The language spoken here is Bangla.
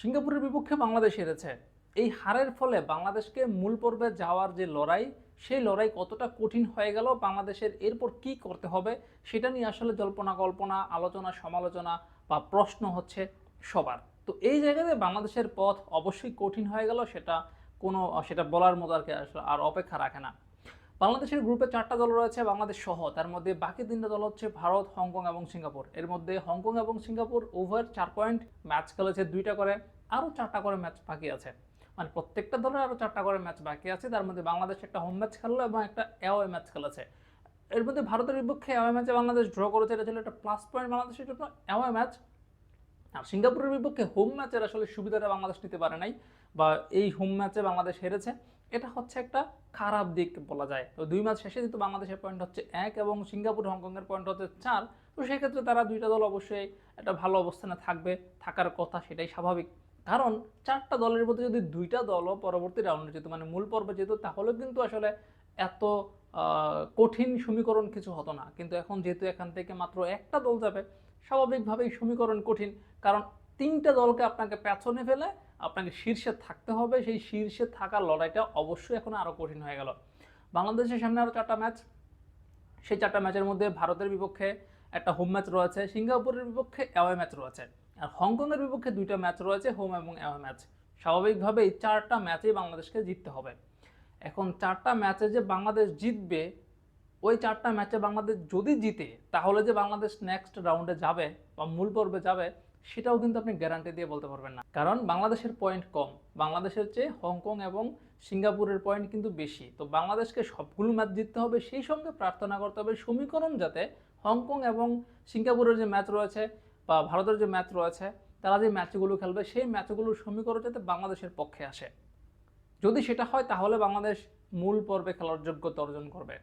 সিঙ্গাপুরের বিপক্ষে বাংলাদেশ হেরেছে। এই হারের ফলে বাংলাদেশকে মূল পর্বে যাওয়ার যে লড়াই, সেই লড়াই কতটা কঠিন হয়ে গেল, বাংলাদেশের এরপর কি করতে হবে, সেটা নিয়ে আসলে জল্পনা কল্পনা, আলোচনা, সমালোচনা বা প্রশ্ন হচ্ছে সবার। তো এই জায়গাতে বাংলাদেশের পথ অবশ্যই কঠিন হয়ে গেল, সেটা কোনো, সেটা বলার মতো আর কি আসলে আর অপেক্ষা রাখে না। বাংলাদেশের গ্রুপে চারটা দল রয়েছে, বাংলাদেশ সহ। তার মধ্যে বাকি তিনটা দল হচ্ছে ভারত, হংকং এবং সিঙ্গাপুর। এর মধ্যে হংকং এবং সিঙ্গাপুর ওভার চার পয়েন্ট ম্যাচ খেলেছে দুইটা করে, আরও চারটা করে ম্যাচ বাকি আছে। মানে প্রত্যেকটা দলের আরও চারটা করে ম্যাচ বাকি আছে। তার মধ্যে বাংলাদেশ একটা হোম ম্যাচ খেললো এবং একটা অ্যাওয়ে ম্যাচ খেলেছে। এর মধ্যে ভারতের বিপক্ষে অ্যাওয়ে ম্যাচে বাংলাদেশ ড্র করেছে, এটা ছিল একটা প্লাস পয়েন্ট বাংলাদেশের জন্য অ্যাওয়ে ম্যাচ আর সিঙ্গাপুরের বিপক্ষে হোম ম্যাচের আসলে সুবিধাটা বাংলাদেশ নিতে পারে নাই, বা এই হোম ম্যাচে বাংলাদেশ হেরেছে। এটা হচ্ছে একটা খারাপ দিক বলা যায়। তো দুই ম্যাচ শেষে কিন্তু বাংলাদেশের পয়েন্ট হচ্ছে এক এবং সিঙ্গাপুর, হংকংয়ের পয়েন্ট হচ্ছে চার, তো সেক্ষেত্রে তারা দুইটা দল অবশ্যই একটা ভালো অবস্থানে থাকবে, থাকার কথা সেটাই স্বাভাবিক। কারণ চারটা দলের মধ্যে যদি দুইটা দলও পরবর্তী রাউন্ডে যেত মানে মূল পর্বে যেত তাহলে কিন্তু আসলে এত কঠিন সমীকরণ কিছু হতো না। কিন্তু এখন যেহেতু এখান থেকে মাত্র একটা দল যাবে, স্বাভাবিকভাবেই সমীকরণ কঠিন। কারণ তিনটা দলকে আপনাকে পেছনে ফেলে, আপনাকে শীর্ষে থাকতে হবে। সেই শীর্ষে থাকার লড়াইটা অবশ্যই এখন আরও কঠিন হয়ে গেল। বাংলাদেশের সামনে আরও চারটা ম্যাচ। সেই চারটা ম্যাচের মধ্যে ভারতের বিপক্ষে একটা হোম ম্যাচ রয়েছে, সিঙ্গাপুরের বিপক্ষে অ্যাওয়ে ম্যাচ রয়েছে। আর হংকংয়ের বিপক্ষে দুইটা ম্যাচ রয়েছে হোম এবং অ্যাওয়ে ম্যাচ স্বাভাবিকভাবেই চারটা ম্যাচেই বাংলাদেশকে জিততে হবে। এখন চারটা ম্যাচে যে বাংলাদেশ জিতবে, ওই চারটা ম্যাচে বাংলাদেশ যদি জিতে, তাহলে যে বাংলাদেশ নেক্সট রাউন্ডে যাবে বা মূল পর্বে যাবে সেটাও কিন্তু আপনি গ্যারান্টি দিয়ে বলতে পারবেন না। কারণ বাংলাদেশের পয়েন্ট কম। বাংলাদেশের চেয়ে হংকং এবং সিঙ্গাপুরের পয়েন্ট কিন্তু বেশি। তো বাংলাদেশকে সবগুলো ম্যাচ জিততে হবে, সেই সঙ্গে প্রার্থনা করতে হবে সমীকরণ যাতে হংকং এবং সিঙ্গাপুরের যে ম্যাচ রয়েছে বা ভারতের যে ম্যাচ রয়েছে, তারা যে ম্যাচগুলো খেলবে, সেই ম্যাচগুলোর সমীকরণ যাতে বাংলাদেশের পক্ষে আসে। যদি সেটা হয়, তাহলে বাংলাদেশ মূল পর্বে খেলার যোগ্যতা অর্জন করবে।